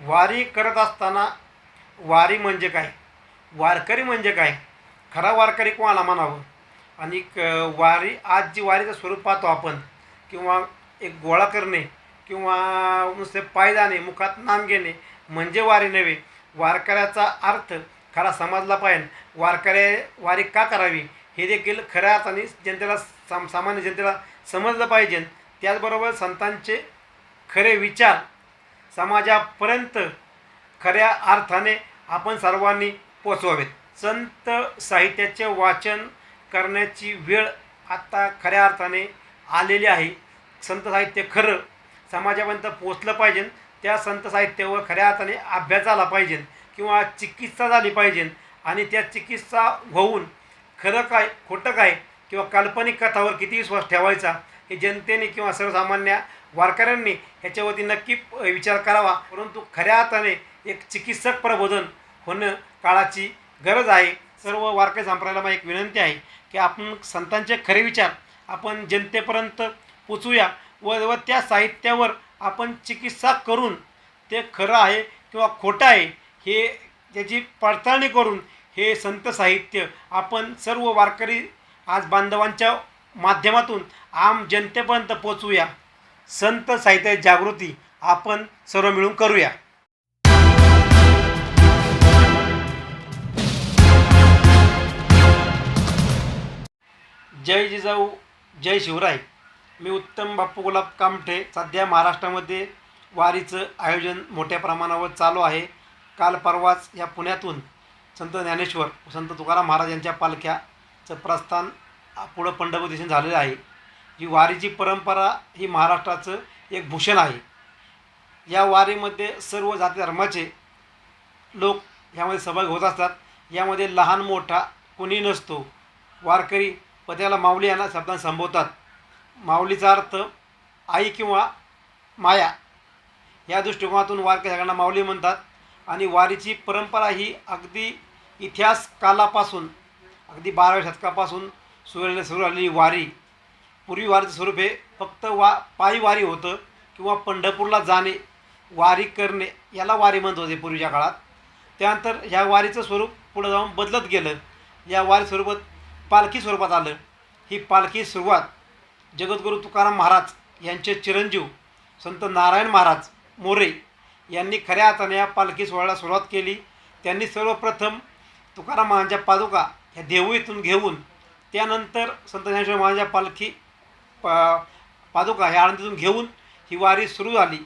वारी करत असताना वारी म्हणजे काय? वारकरी म्हणजे काय? खरा वारकरी कोणाला म्हणावं? आणि क वारी आज जी वारीचं स्वरूप पाहतो आपण. किंवा एक गोळा करणे किंवा नुसते पाय जाणे मुखात नाम घेणे म्हणजे वारी नव्हे. वारकऱ्याचा अर्थ खरा समजला पाहिजे. वारकऱ्या वारी का करावी? हे देखील खऱ्या अर्थाने जनतेला साम सामान्य जनतेला समजलं पाहिजे. त्याचबरोबर संतांचे खरे विचार समाजापर्यंत खऱ्या अर्थाने आपण सर्वांनी पोचवावेत संत साहित्याचे वाचन करण्याची वेळ आत्ता खऱ्या अर्थाने आलेली आहे. संत साहित्य खरं समाजापर्यंत पोचलं पाहिजे. त्या संत साहित्यावर खऱ्या अर्थाने अभ्यास झाला पाहिजे किंवा चिकित्सा झाली पाहिजे आणि त्या चिकित्सा होऊन खरं काय खोटं काय किंवा काल्पनिक कथावर किती विश्वास ठेवायचा हे जनतेने किंवा सर्वसामान्य वारकऱ्यांनी ह्याच्यावरती नक्की विचार करावा. परंतु खऱ्या अर्थाने एक चिकित्सक प्रबोधन होणं काळाची गरज आहे. सर्व वारकरी संप्रदायाला एक विनंती आहे की आपण संतांचे खरे विचार आपण जनतेपर्यंत पोचूया व व त्या साहित्यावर आपण चिकित्सा करून ते खरं आहे किंवा खोटं आहे हे त्याची पडताळणी करून हे संत साहित्य आपण सर्व वारकरी आज बांधवांच्या माध्यमातून आम जनतेपर्यंत पोचवूया संत साहित्य जागृती आपण सर्व मिळून करूया. जय जिजाऊ जय शिवराय. मी उत्तम बाप्पू गुलाब कामठे सध्या महाराष्ट्रामध्ये वारीचं आयोजन मोठ्या प्रमाणावर चालू आहे. काल परवाच या पुण्यातून संत ज्ञानेश्वर संत तुकाराम महाराज यांच्या पालख्याचं प्रस्थान पुढं पंढरपूर दिशेने झालेलं आहे. ही वारीची परंपरा ही महाराष्ट्राचं एक भूषण आहे. या वारीमध्ये सर्व जाती धर्माचे लोक यामध्ये सहभागी होत असतात. यामध्ये लहान मोठा कोणी नसतो. वारकरी पत्याला माऊली यांना शब्दांत संबोधतात. माऊलीचा अर्थ आई किंवा माया या दृष्टिकोनातून वारकरी सगळ्यांना माऊली म्हणतात. आणि वारीची परंपरा ही अगदी इतिहास कालापासून अगदी बाराव्या शतकापासून सुरू सुरू आलेली वारी पूर्वी वारीचं स्वरूप हे फक्त वा पायी वारी होतं किंवा पंढरपूरला जाणे वारी करणे याला वारी म्हणत होते पूर्वीच्या काळात. त्यानंतर ह्या वारीचं स्वरूप पुढं जाऊन बदलत गेलं. या वारी स्वरूपात पालखी स्वरूपात आलं. ही पालखी सुरुवात जगद्गुरू तुकाराम महाराज यांचे चिरंजीव संत नारायण महाराज मोरे यांनी खऱ्या अर्थाने या पालखी सोहळ्याला सुरुवात केली. त्यांनी सर्वप्रथम तुकाराम महाराजांच्या पादुका ह्या देऊळीतून घेऊन त्यानंतर संत ज्ञानेश्वर महाराजांच्या पालखी पा पादुका ह्या आळंदीतून घेऊन ही वारी सुरू झाली.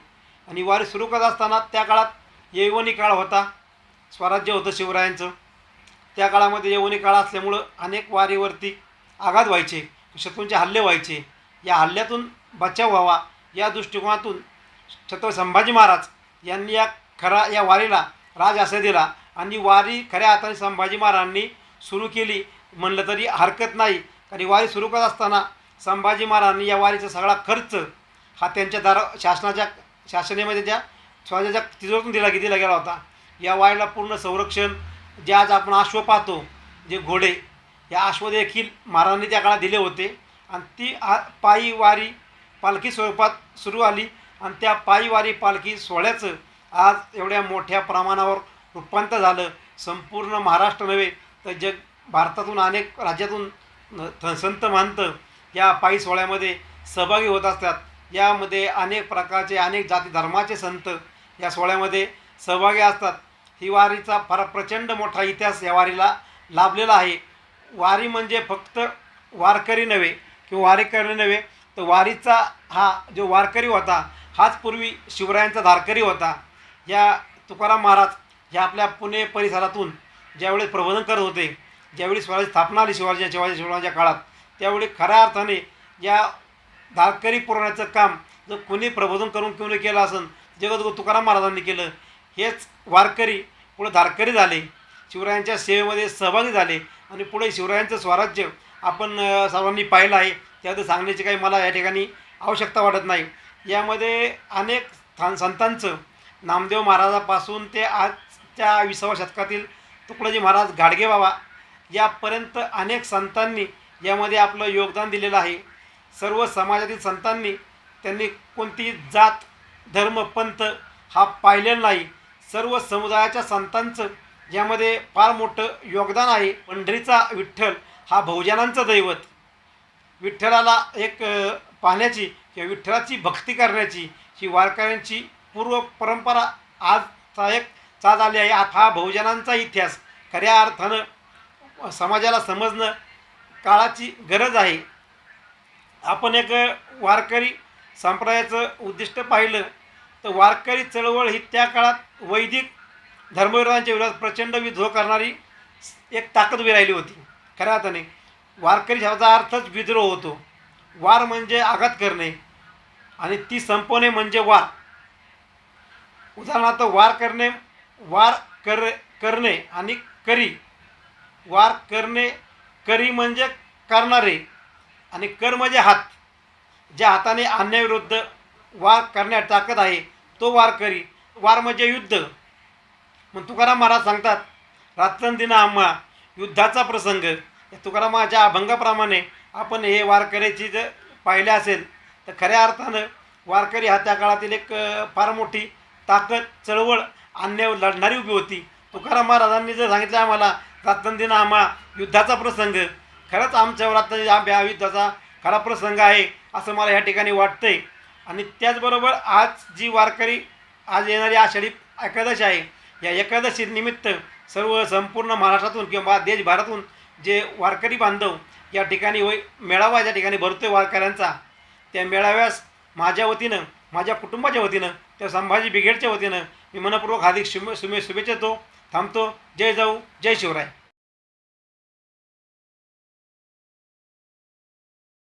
आणि वारी सुरू करत असताना त्या काळात यवनी काळ होता. स्वराज्य होतं शिवरायांचं. त्या काळामध्ये यवनी काळ असल्यामुळं अनेक वारीवरती आघात व्हायचे शत्रूंचे हल्ले व्हायचे. या हल्ल्यातून बचाव व्हावा या दृष्टिकोनातून छत्रपती संभाजी महाराज यांनी या खरा या वारीला राज असे दिला. आणि वारी खऱ्या हाताने संभाजी महाराजांनी सुरू केली. म्हणलं तरी हरकत नाही. कारण वारी सुरू करत असताना संभाजी महाराजांनी या वारीचा सगळा खर्च हा त्यांच्या दारा शासनाच्या शासनेमध्ये ज्या स्वराज्याच्या तिजोरीतून दिला दिला गेला होता या वारीला पूर्ण संरक्षण जे आज आपण अश्व पाहतो जे घोडे या अश्व देखील महाराजांनी त्या काळात दिले होते. आणि ती आ पायी वारी पालखी स्वरूपात सुरू आली आणि त्या पायी वारी पालखी सोहळ्याचं आज एवढ्या मोठ्या प्रमाणावर रूपांतर झालं. संपूर्ण महाराष्ट्र नव्हे तर जग भारतातून अनेक राज्यातून थ- संत महंत या पायी सोहळ्यामध्ये सहभागी होत असतात. यामध्ये अनेक प्रकारचे अनेक जाती धर्माचे संत या सोहळ्यामध्ये सहभागी असतात. ही वारीचा फार प्रचंड मोठा इतिहास या वारीला लाभलेला आहे. वारी म्हणजे फक्त वारकरी नव्हे किंवा वारी करणे नव्हे तर वारीचा हा जो वारकरी होता हाच पूर्वी शिवरायांचा धारकरी होता. या तुकाराम महाराज या आपल्या पुणे परिसरातून ज्यावेळेस प्रबोधन करत होते ज्यावेळी स्वराज्य स्थापना आली शिवाजी शिवाजी शिवरायांच्या काळात त्यावेळी खऱ्या अर्थाने या धारकरी पुरवण्याचं काम जर कोणी प्रबोधन करून कोणी केलं असेल जगद्गुरु तुकाराम महाराजांनी केलं हेच वारकरी पुढे धारकरी झाले शिवरायांच्या सेवेमध्ये सहभागी झाले आणि पुढे शिवरायांचं स्वराज्य आपण सर्वांनी पाहिलं आहे. त्याबद्दल सांगण्याची काही मला या ठिकाणी आवश्यकता वाटत नाही. यामध्ये अनेक स्थान संतांचं नामदेव महाराजापासून ते आजच्या विसाव्या शतकातील तुकडोजी महाराज गाडगे बाबा यापर्यंत अनेक संतांनी यामध्ये आपलं योगदान दिलेलं आहे. सर्व समाजातील संतांनी त्यांनी कोणती जात धर्म पंथ हा पाहिलेला नाही. सर्व समुदायाच्या संतांचं यामध्ये फार मोठं योगदान आहे. पंढरीचा विठ्ठल हा बहुजनांचं दैवत. विठ्ठलाला एक पाहण्याची किंवा विठ्ठलाची भक्ती करण्याची ही वारकऱ्यांची पूर्व परंपरा आजचा एक चाल आली आहे. हा बहुजनांचा इतिहास. खऱ्या अर्थानं समाजाला समजणं काळाची गरज आहे. आपण एक वारकरी संप्रदायाचं उद्दिष्ट पाहिलं तर वारकरी चळवळ ही त्या काळात वैदिक धर्मविरोधांच्या विरोधात प्रचंड विद्रोह करणारी एक ताकद उभी राहिली होती. खऱ्या अर्थाने वारकरी शब्दाचा अर्थच विद्रोह होतो. वार म्हणजे आघात करणे आणि ती संपवणे म्हणजे वार. उदाहरणार्थ वार करणे वार कर करणे आणि करी. वार करणे करी म्हणजे करणारे आणि कर म्हणजे हात. ज्या हाताने अन्यायविरुद्ध वार करण्यात ताकद आहे तो वार करी. वार म्हणजे युद्ध. मग तुकाराम महाराज सांगतात रात्रंदिन आम्हा युद्धाचा प्रसंग. तुकारामाच्या अभंगाप्रमाणे आपण हे वारकऱ्याची जर पाहिले असेल तर खऱ्या अर्थानं वारकरी हा त्या काळातील एक फार मोठी ताकद चळवळ आणण्यावर लढणारी उभी होती. तुकाराम महाराजांनी जर सांगितलं आम्हाला रात्रंदिन आम्हा युद्धाचा प्रसंग. खरंच आमच्यावर आता या युद्धाचा खरा प्रसंग आहे असं मला ह्या ठिकाणी वाटतंय. आणि त्याचबरोबर आज जी वारकरी आज येणारी आषाढी एकादशी आहे या एकादशी निमित्त सर्व संपूर्ण महाराष्ट्रातून किंवा देशभरातून जे वारकरी बांधव या ठिकाणी व मेळावा या ठिकाणी भरतोय वारकऱ्यांचा त्या मेळाव्यास माझ्या वतीनं माझ्या कुटुंबाच्या वतीनं त्या संभाजी ब्रिगेडच्या वतीनं मी मनपूर्वक हार्दिक शुभे शुभे शुभेच्छा देतो. थांबतो. जय जाऊ जय शिवराय.